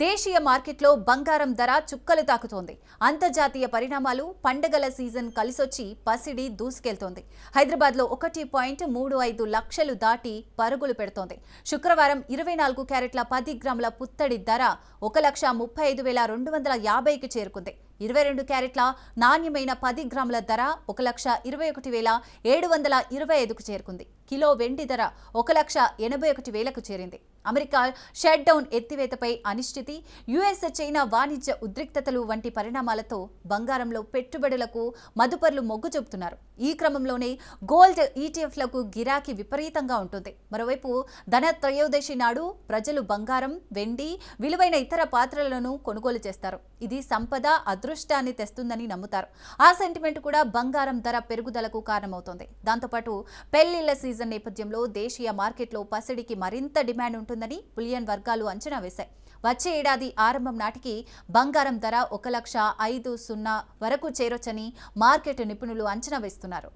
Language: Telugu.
దేశీయ మార్కెట్లో బంగారం ధర చుక్కలు తాకుతోంది. అంతర్జాతీయ పరిణామాలు పండగల సీజన్ కలిసొచ్చి పసిడి దూసుకెళ్తోంది. హైదరాబాద్లో ఒకటి పాయింట్ మూడు ఐదు లక్షలు దాటి పరుగులు పెడుతోంది. శుక్రవారం ఇరవై నాలుగు క్యారెట్ల పది గ్రాముల పుత్తడి ధర ఒక లక్ష ముప్పై ఐదు వేల రెండు వందల యాభైకి చేరుకుంది. ఇరవై రెండు క్యారెట్ల నాణ్యమైన పది గ్రాముల ధర ఒక లక్ష ఇరవై ఒకటి వేల ఏడు వందల ఇరవై ఐదుకు చేరుకుంది. కిలో వెండి ధర ఒక లక్ష ఎనభై ఒకటి వేలకు చేరింది. అమెరికా షట్ డౌన్ ఎత్తివేతపై అనిశ్చితి యుఎస్ చైనా వాణిజ్య ఉద్రిక్తతలు వంటి పరిణామాలతో బంగారంలో పెట్టుబడులకు మదుపర్లు మొగ్గు చూపుతున్నారు. ఈ క్రమంలోనే గోల్డ్ ఈటీఎఫ్లకు గిరాకీ విపరీతంగా ఉంటుంది. మరోవైపు ధన త్రయోదశి నాడు ప్రజలు బంగారం వెండి విలువైన ఇతర పాత్రలను కొనుగోలు చేస్తారు. ఇది సంపద అదృష్టాన్ని తెస్తుందని నమ్ముతారు. ఆ సెంటిమెంట్ కూడా బంగారం ధర పెరుగుదలకు కారణమవుతోంది. దాంతోపాటు పెళ్ళిళ్ళ సీజన్ నేపథ్యంలో దేశీయ మార్కెట్లో పసిడికి మరింత డిమాండ్ ఉంటుందని బులియన్ వర్గాలు అంచనా వేశాయి. వచ్చే ఏడాది ఆరంభం నాటికి బంగారం ధర ఒక లక్ష ఐదు సున్నా వరకు చేరొచ్చని మార్కెట్ నిపుణులు అంచనా వేస్తున్నారు.